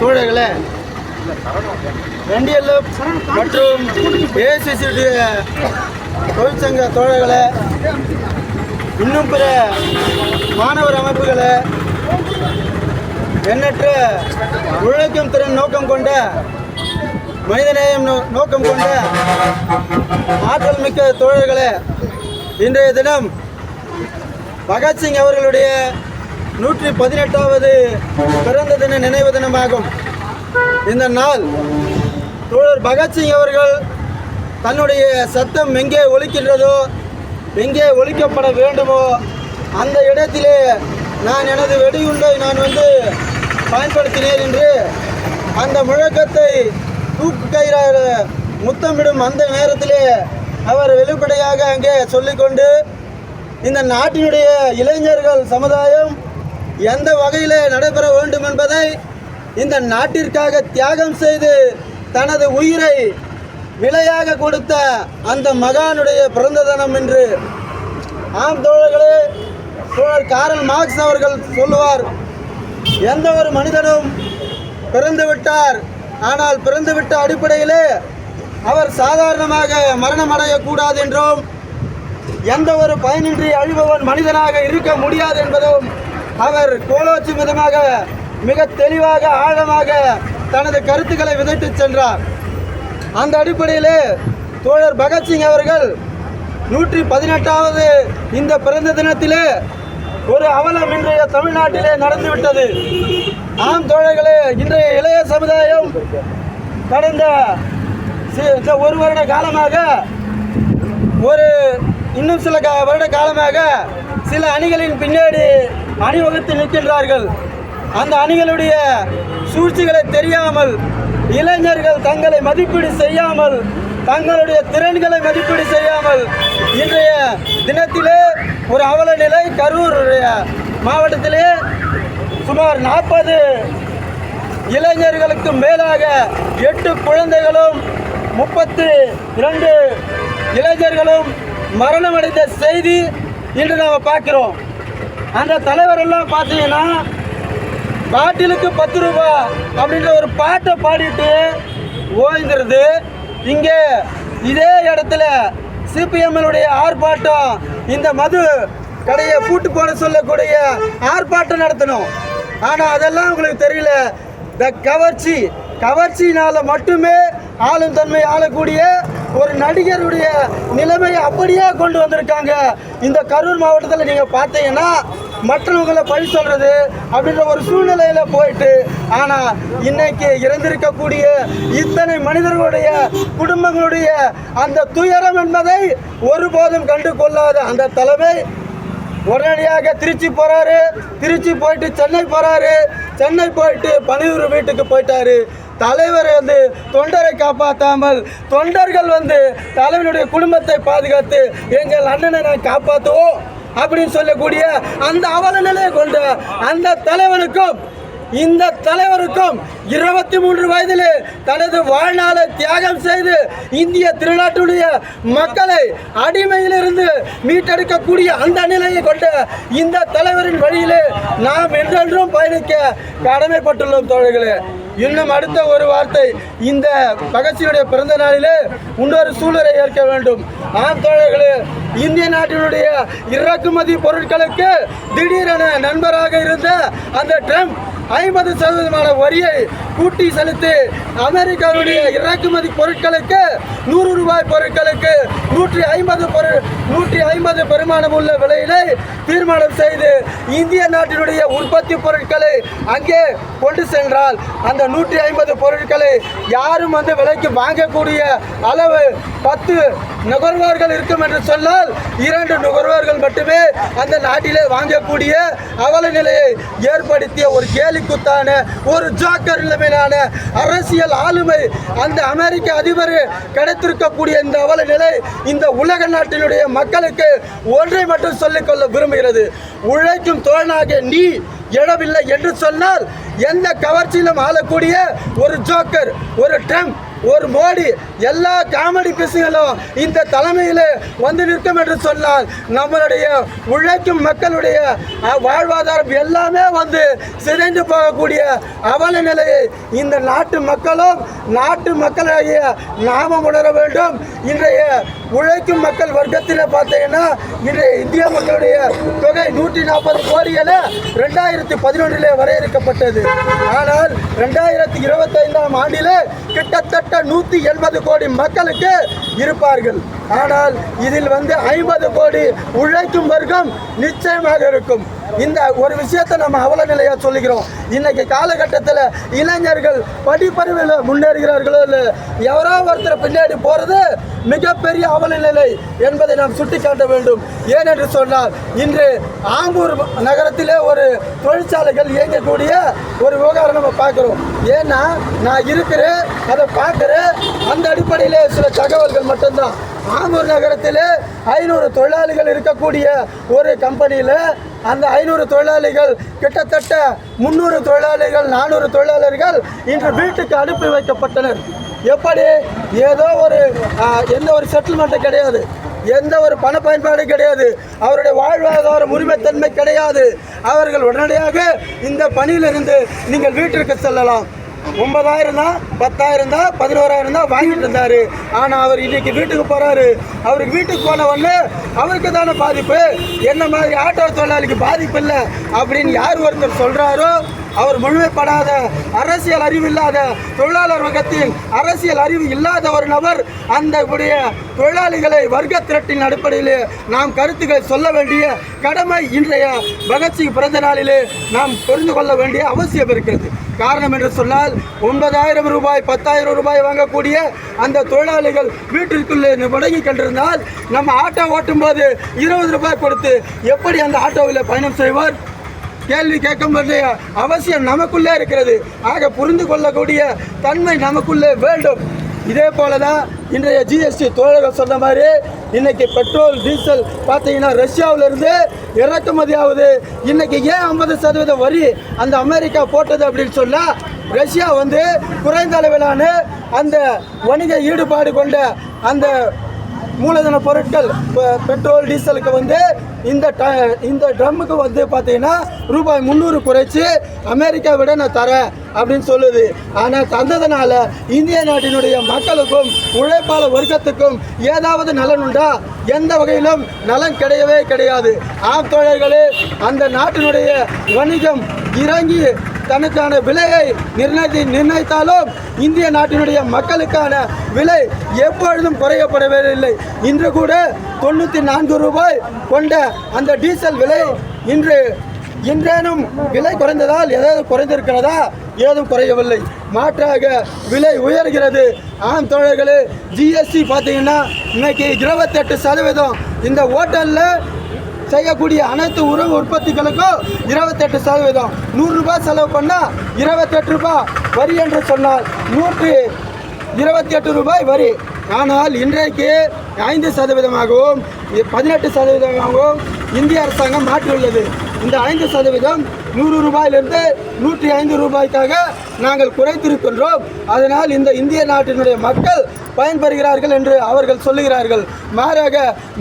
தோழர்களே ரெண்டியல்ல மற்றும் ஏசிசியுடைய தொழிற்சங்க தோழர்களே இன்னும் பிற மாணவர் அமைப்புகளை எண்ணற்ற உழைக்கும் திறன் நோக்கம் கொண்ட மனிதநேயம் நோ- நோக்கம் கொண்ட ஆற்றல் மிக்க தோழர்களே இன்றைய தினம் பகத்சிங் அவர்களுடைய நூற்றி பதினெட்டாவது பிறந்த தின நினைவு தினமாகும். இந்த நாள் தோழர் பகத்சிங் அவர்கள் தன்னுடைய சத்தம் எங்கே ஒலிக்கின்றதோ எங்கே ஒலிக்கப்பட வேண்டுமோ அந்த இடத்திலே நான் எனது வெடிகுண்டை நான் வந்து பயன்படுத்தினேன் என்று அந்த முழக்கத்தை தூக்கு கயிறாக முத்தமிடும் அந்த நேரத்திலே அவர் வெளிப்படையாக அங்கே சொல்லிக்கொண்டு இந்த நாட்டினுடைய இளைஞர்கள் சமுதாயம் எந்த வகையிலே நடைபெற வேண்டும் என்பதை இந்த நாட்டிற்காக தியாகம் செய்து தனது உயிரை விலையாக கொடுத்த அந்த மகானுடைய பிறந்த தினம் என்று ஆம் தோழர்களே தோழர் காரல் மார்க்ஸ் அவர்கள் சொல்லுவார் எந்த ஒரு மனிதனும் பிறந்து விட்டார் ஆனால் பிறந்துவிட்ட அடிப்படையிலே அவர் சாதாரணமாக மரணம் அடையக்கூடாது என்றும் எந்த ஒரு பயனின்றி அழிபவன் மனிதனாக இருக்க முடியாது என்பதும் அவர் கோலோச்சி விதமாக மிக தெளிவாக ஆழமாக தனது கருத்துக்களை விதைத்துச் சென்றார். அந்த அடிப்படையிலே தோழர் பகத்சிங் அவர்கள் நூற்றி பதினெட்டாவது இந்த பிறந்த தினத்திலே ஒரு அவலம் இன்றைய தமிழ்நாட்டிலே நடந்துவிட்டது. ஆம் தோழர்களே இன்றைய இளைய சமுதாயம் கடந்த ஒரு வருட காலமாக ஒரு இன்னும் சில வருட காலமாக சில அணிகளின் பின்னாடி அணிவகுத்து நிற்கின்றார்கள். அந்த அணிகளுடைய சூழ்ச்சிகளை தெரியாமல் இளைஞர்கள் தங்களை மதிப்பீடு செய்யாமல் தங்களுடைய திறன்களை மதிப்பீடு செய்யாமல் இன்றைய தினத்திலே ஒரு அவல நிலை கரூர் மாவட்டத்திலே சுமார் நாற்பது இளைஞர்களுக்கு மேலாக எட்டு குழந்தைகளும் முப்பத்து இரண்டு இளைஞர்களும் மரணமடைந்த செய்தி இன்று நாம் பார்க்கிறோம். அந்த தலைவர் எல்லாம் பார்த்தீங்கன்னா பாட்டிலுக்கு பத்து ரூபா அப்படின்ற ஒரு பாட்டை பாடிட்டு ஓய்ந்துருது இங்கே இதே இடத்துல சிபிஎம்எலுடைய ஆர்ப்பாட்டம் இந்த மது கடையை பூட்டு போட சொல்லக்கூடிய ஆர்ப்பாட்டம் நடத்தணும். ஆனால் அதெல்லாம் உங்களுக்கு தெரியல. இந்த கவர்ச்சி கவர்ச்சினால் மட்டுமே ஆளும் தன்மை ஆளக்கூடிய ஒரு நடிகருடைய நிலைமையை அப்படியே கொண்டு வந்திருக்காங்க. இந்த கரூர் மாவட்டத்தில் நீங்கள் பார்த்தீங்கன்னா மற்றவங்களை பழி சொல்கிறது அப்படின்ற ஒரு சூழ்நிலையில் போயிட்டு ஆனால் இன்னைக்கு இறந்திருக்கக்கூடிய இத்தனை மனிதர்களுடைய குடும்பங்களுடைய அந்த துயரம் என்பதை ஒருபோதும் கண்டு கொள்ளாத அந்த தலைமை உடனடியாக திருச்சி போகிறாரு திருச்சி போயிட்டு சென்னை போகிறாரு சென்னை போயிட்டு பனையூர் வீட்டுக்கு போயிட்டாரு. தலைவர் வந்து தொண்டரை காப்பாற்றாமல் தொண்டர்கள் வந்து தலைவனுடைய குடும்பத்தை பாதுகாத்து எங்கள் அண்ணனை நான் காப்பாற்றுவோம் அப்படின்னு சொல்லக்கூடிய அந்த அவல நிலையை கொண்ட அந்த தலைவனுக்கும் இந்த தலைவருக்கும் இருபத்தி மூன்று வயதில் தனது வாழ்நாளை தியாகம் செய்து இந்திய திருநாட்டுடைய மக்களை அடிமையிலிருந்து மீட்டெடுக்கக்கூடிய அந்த நிலையை கொண்ட இந்த தலைவரின் வழியிலே நாம் என்றென்றும் பயணிக்க கடமைப்பட்டுள்ளோம் தோழர்களே. இன்னும் அடுத்த ஒரு வார்த்தை. இந்த பகத்சியுடைய பிறந்த நாளிலே இன்னொரு சூழலை ஏற்க வேண்டும். ஆம் தோழர்களே இந்திய நாட்டினுடைய இறக்குமதி பொருட்களுக்கு திடீரென நண்பராக இருந்த அந்த ட்ரம்ப் ஐம்பது சதவீதமான வரியை கூட்டி செலுத்தி அமெரிக்காவுடைய இறக்குமதி பொருட்களுக்கு நூறு ரூபாய் பொருட்களுக்கு நூற்றி ஐம்பது பொருள் நூற்றி ஐம்பது பெருமானம் உள்ள விலையினை தீர்மானம் செய்து இந்திய நாட்டினுடைய உற்பத்தி பொருட்களை அங்கே கொண்டு சென்றால் அந்த நூற்றி ஐம்பது பொருட்களை யாரும் வந்து விலைக்கு வாங்கக்கூடிய அளவு பத்து நுகர்வோர்கள் இருக்கும் என்று சொன்னால் இரண்டு நுகர்வோர்கள் மட்டுமே அந்த நாட்டிலே வாங்கக்கூடிய அவல நிலையை ஏற்படுத்திய ஒரு கேள்வி குத்தான ஒரு ஜோக்கர் நிலைமையிலான அரசியல் ஆளுமை அந்த அமெரிக்க அதிபர் கிடைத்திருக்கக்கூடிய இந்த அவல நிலை இந்த உலக நாட்டினுடைய மக்களுக்கு ஒன்றை மட்டும் சொல்லிக்கொள்ள விரும்புகிறது. உழைக்கும் தோழனாக நீ எழவில்லை என்று சொன்னால் எந்த கவர்ச்சியிலும் ஆளக்கூடிய ஒரு ஜோக்கர் ஒரு ட்ரம்ப். ஒரு மோடி எல்லா காமெடி பிசுகளும் இந்த தலைமையில் வந்து நிற்கும் என்று சொன்னால் நம்மளுடைய உழைக்கும் மக்களுடைய வாழ்வாதாரம் எல்லாமே வந்து சிதைந்து போகக்கூடிய அவல நிலையை இந்த நாட்டு மக்களும் நாட்டு மக்களாகிய நாம உணர வேண்டும். இன்றைய உழைக்கும் மக்கள் வர்க்கத்தில் பார்த்தீங்கன்னா இன்றைய இந்திய மக்களுடைய தொகை நூற்றி நாற்பது கோடிகளை ரெண்டாயிரத்தி பதினொன்றிலே வரையறுக்கப்பட்டது. ஆனால் ரெண்டாயிரத்தி இருபத்தைந்தாம் ஆண்டில் கிட்டத்தட்ட நூற்றி எண்பது கோடி மக்களுக்கு இருப்பார்கள். ஆனால் இதில் வந்து ஐம்பது கோடி உழைக்கும் வர்க்கம் நிச்சயமாக இருக்கும். இந்த ஒரு விஷயத்தை நம்ம அவல நிலையா சொல்லுகிறோம் இன்னைக்கு காலகட்டத்தில் இளைஞர்கள் படிப்பறிவில் முன்னேறுகிறார்களோ இல்லை எவரோ ஒருத்தர் பின்னாடி போகிறது மிகப்பெரிய அவல நிலை என்பதை நாம் சுட்டிக்காட்ட வேண்டும். ஏனென்று சொன்னால் இன்று ஆம்பூர் நகரத்திலே ஒரு தொழிற்சாலைகள் இயங்கக்கூடிய ஒரு விவகாரம் நம்ம பார்க்குறோம். ஏன்னா நான் இருக்கிறேன் அதை பார்க்குறேன். அந்த அடிப்படையிலே சில தகவல்கள் மட்டும்தான். ஆமூர் நகரத்தில் ஐநூறு தொழிலாளிகள் இருக்கக்கூடிய ஒரு கம்பெனியில் அந்த ஐநூறு தொழிலாளிகள் கிட்டத்தட்ட முந்நூறு தொழிலாளிகள் நானூறு தொழிலாளர்கள் இன்று வீட்டுக்கு அனுப்பி வைக்கப்பட்டனர். எப்படி? ஏதோ ஒரு எந்த ஒரு செட்டில்மெண்ட்டும் கிடையாது. எந்த ஒரு பண பயன்பாடு கிடையாது. அவருடைய வாழ்வாதார உரிமைத்தன்மை கிடையாது. அவர்கள் உடனடியாக இந்த பணியிலிருந்து நீங்கள் வீட்டிற்கு செல்லலாம். ஒன்பதாயிரம் தான் பத்தாயிரம் தான் பதினோராயிரம் தான் வாங்கிட்டு இருந்தார். ஆனால் அவர் இன்றைக்கி வீட்டுக்கு போகிறாரு அவருக்கு வீட்டுக்கு போன உடனே அவருக்கு தானே பாதிப்பு. என்ன மாதிரி ஆட்டோ தொழிலாளிக்கு பாதிப்பு இல்லை அப்படின்னு யார் ஒருத்தர் சொல்கிறாரோ அவர் முழுமைப்படாத அரசியல் அறிவு இல்லாத தொழிலாளர் வர்க்கத்தின் அரசியல் அறிவு இல்லாத ஒரு நபர் அந்த உடைய தொழிலாளிகளை வர்க்க திரட்டின் அடிப்படையில் நாம் கருத்துக்களை சொல்ல வேண்டிய கடமை இன்றைய பகத்சிங் பிறந்த நாளிலே நாம் புரிந்து கொள்ள வேண்டிய அவசியம் இருக்கிறது. காரணம் என்று சொன்னால் ஒன்பதாயிரம் ரூபாய் பத்தாயிரம் ரூபாய் வாங்கக்கூடிய அந்த தொழிலாளிகள் வீட்டிற்குள்ளே முடங்கி கொண்டிருந்தால் நம்ம ஆட்டோ ஓட்டும்போது இருபது ரூபாய் கொடுத்து எப்படி அந்த ஆட்டோவில் பயணம் செய்வார்? கேள்வி கேட்கும் வேண்டிய அவசியம் நமக்குள்ளே இருக்கிறது. ஆக புரிந்து கொள்ளக்கூடிய தன்மை நமக்குள்ளே வேண்டும். இதே போல தான் இன்றைய ஜிஎஸ்டி தோழர்கள் சொன்ன மாதிரி இன்னைக்கு பெட்ரோல் டீசல் பார்த்தீங்கன்னா ரஷ்யாவிலிருந்து இறக்குமதி ஆகுது இன்னைக்கு ஏன் ஐம்பது சதவீத வரி அந்த அமெரிக்கா போட்டது அப்படின்னு சொன்னால் ரஷ்யா வந்து குறைந்த அளவிலான அந்த வணிக ஈடுபாடு கொண்ட அந்த மூலதன பொருட்கள் இப்போ பெட்ரோல் டீசலுக்கு வந்து இந்த ட- இந்த ட்ரம்முக்கு வந்து பார்த்தீங்கன்னா ரூபாய் முந்நூறு குறைச்சி அமெரிக்கா விட நான் தரேன் அப்படின்னு சொல்லுது. ஆனால் தந்ததுனால இந்திய நாட்டினுடைய மக்களுக்கும் உழைப்பாள வர்க்கத்துக்கும் ஏதாவது நலன் உண்டா? எந்த வகையிலும் நலன் கிடையவே கிடையாது. ஆம் தோழர்களே அந்த நாட்டினுடைய வணிகம் இறங்கி தனக்கான விலையை நிர்ணயித்து நிர்ணயித்தாலும் இந்திய நாட்டினுடைய மக்களுக்கான விலை எப்பொழுதும் குறையப்படவே இல்லை இன்று கூட தொண்ணூற்றி நான்கு ரூபாய் கொண்ட அந்த டீசல் விலை இன்று இன்றேனும் விலை குறைந்ததால் ஏதாவது குறைந்திருக்கிறதா? ஏதும் குறையவில்லை. மாற்றாக விலை உயர்கிறது. ஆம் தோழர்களே ஜிஎஸ்டி பார்த்தீங்கன்னா இன்னைக்கு இருபத்தெட்டு சதவீதம் இந்த ஹோட்டலில் செய்யக்கூடிய அனைத்து உணவு உற்பத்திகளுக்கும் இருபத்தெட்டு சதவீதம். நூறுரூபா செலவு பண்ணால் இருபத்தெட்டு ரூபாய் வரி என்று சொன்னால் நூற்று இருபத்தி எட்டு ரூபாய் வரி. ஆனால் இன்றைக்கு ஐந்து சதவீதமாகவும் பதினெட்டு சதவீதமாகவும் இந்திய அரசாங்கம் மாற்றியுள்ளது. இந்த ஐந்து சதவீதம் நூறு ரூபாயிலிருந்து நூற்றி ஐந்து ரூபாய்க்காக நாங்கள் குறைத்திருக்கின்றோம். அதனால் இந்த இந்திய நாட்டினுடைய மக்கள் பயன்பெறுகிறார்கள் என்று அவர்கள் சொல்லுகிறார்கள். மாறாக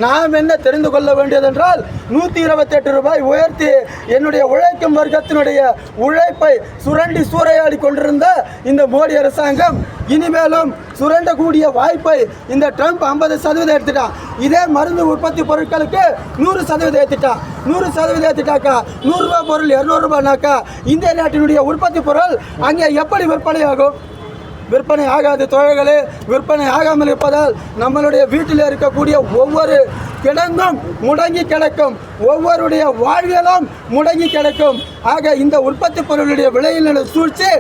நாம் என்ன தெரிந்து கொள்ள வேண்டியதென்றால் நூற்றி இருபத்தெட்டு ரூபாய் உயர்த்தி என்னுடைய உழைக்கும் வர்க்கத்தினுடைய உழைப்பை சுரண்டி சூறையாடி கொண்டிருந்த இந்த மோடி அரசாங்கம் இனிமேலும் சுரண்டக்கூடிய வாய்ப்பை இந்த ட்ரம்ப் ஐம்பது சதவீதம் எடுத்துட்டான். இதே மருந்து உற்பத்தி பொருட்களுக்கு நூறு சதவீதம் ஏற்றிட்டான் நூறு சதவீதம் எடுத்துட்டாக்கா நூறுரூவா பொருள் இரநூறுபானாக்கா இந்திய நாட்டினுடைய உற்பத்தி பொருள் அங்கே எப்படி விற்பனை ஆகும் விற்பனை ஆகாது தோழர்களே விற்பனை ஆகாமல் இருப்பதால் நம்மளுடைய வீட்டில் இருக்கக்கூடிய ஒவ்வொரு கிடங்கும் முடங்கி கிடக்கும். ஒவ்வொருடைய வாழ்வியலும் முடங்கி கிடக்கும். ஆக இந்த உற்பத்தி பொருளுடைய விலையில் சூழ்ச்சி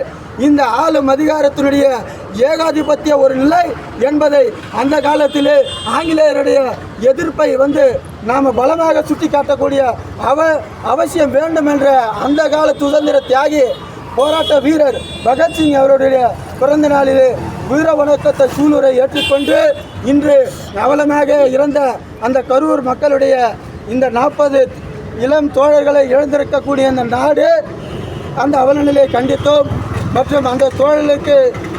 இந்த ஆளும் அதிகாரத்தினுடைய ஏகாதிபத்திய ஒரு நிலை என்பதை அந்த காலத்திலே ஆங்கிலேயருடைய எதிர்ப்பை வந்து நாம் பலமாக சுட்டி காட்டக்கூடிய அவ அவசியம் வேண்டும் என்ற அந்த கால சுதந்திர தியாகி போராட்ட வீரர் பகத்சிங் அவருடைய பிறந்த நாளிலே வீர வணக்கத்தை சூளுரை ஏற்றுக்கொண்டு இன்று அவலமாக இறந்த அந்த கரூர் மக்களுடைய இந்த நாற்பது இளம் தோழர்களை இழந்திருக்கக்கூடிய அந்த நாடு அந்த அவலநிலையை கண்டித்தோம். மற்றும் அந்த தோழர்களுக்கு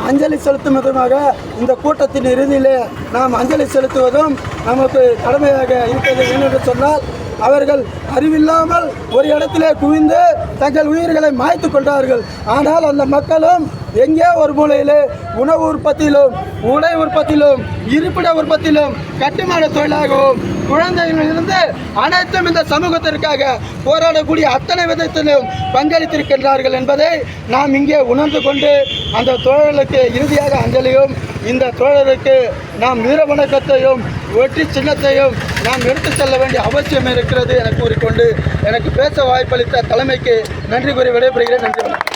அஞ்சலி செலுத்தும் விதமாக இந்த கூட்டத்தின் இறுதியிலே நாம் அஞ்சலி செலுத்துவதும் நமக்கு கடமையாக இருப்பது என்னென்று சொன்னால் அவர்கள் அறிவில்லாமல் ஒரு இடத்திலே குவிந்து தங்கள் உயிர்களை மாய்த்து கொண்டார்கள். ஆனால் அந்த மக்களும் எங்கே ஒரு மூலையிலே உணவு உற்பத்தியிலும் உடை உற்பத்தியிலும் இருப்பிட உற்பத்தியிலும் கட்டுமான தொழிலாகவும் குழந்தைகளிலிருந்து அனைத்தும் இந்த சமூகத்திற்காக போராடக்கூடிய அத்தனை விதத்திலும் பங்களித்திருக்கின்றார்கள் என்பதை நாம் இங்கே உணர்ந்து கொண்டு அந்த தோழர்களுக்கு இறுதியாக அஞ்சலியும் இந்த தோழருக்கு நாம் வீர வணக்கத்தையும் வெற்றி சின்னத்தையும் நாம் எடுத்துச் செல்ல வேண்டிய அவசியம் இருக்கிறது என கூறிக்கொண்டு எனக்கு பேச வாய்ப்பளித்த தலைமைக்கு நன்றி கூறி விடைபெறுகிறேன். நன்றி